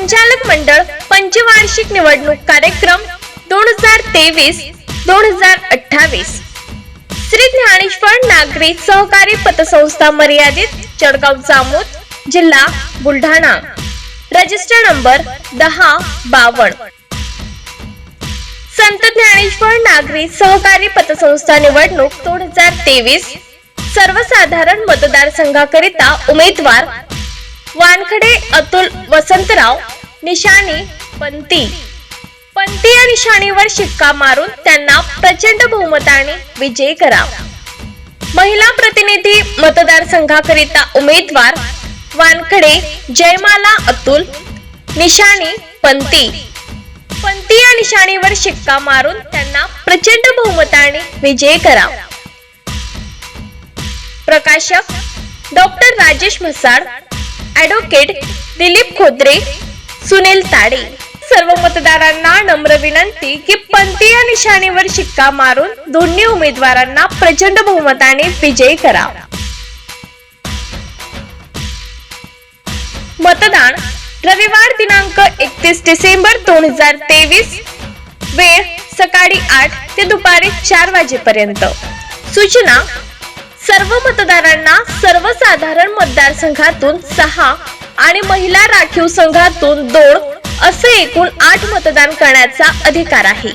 संचालक मंडळ पंचवार्षिक निवडणूक कार्यक्रम दोन हजार तेवीस दोन हजार अठ्ठावीस. श्री ज्ञानेश्वर नागरी सहकारी पतसंस्था मर्यादित जळगाव जामोद जिल्हा बुलढाणा. रजिस्टर नंबर दहा बावन्न. संत ज्ञानेश्वर नागरी सहकारी पतसंस्था निवडणूक दोन हजार तेवीस. सर्वसाधारण मतदारसंघाकरिता उमेदवार वानखडे अतुल वसंतराव निशाणी पंती. पंती या निशाणीवर शिक्का मारून त्यांना प्रचंड बहुमताने विजयी करा. महिला प्रतिनिधी मतदारसंघाकरिता उमेदवार वानखडे जयमाला अतुल निशाणी पंती. पंती या निशाणीवर शिक्का मारून त्यांना प्रचंड बहुमताने विजयी करा. प्रकाशक डॉक्टर राजेश म्हसाड ॲडव्होकेट दिलीप खोद्रे सुनील ताडे सर्व मतदारांना नम्र विनंती की पंथीय निशाणीवर शिक्का मारून दोन्ही उमेदवारांना प्रचंड बहुमताने विजयी करा. मतदान रविवार दिनांक एकतीस डिसेंबर दोन हजार तेवीस वेळ सकाळी आठ ते दुपारी चार वाजेपर्यंत. सूचना सर्व मतदारांना सर्वसाधारण मतदारसंघातून सहा आणि महिला राखीव संघातून दोन असे एकूण आठ मतदान करण्याचा अधिकार आहे.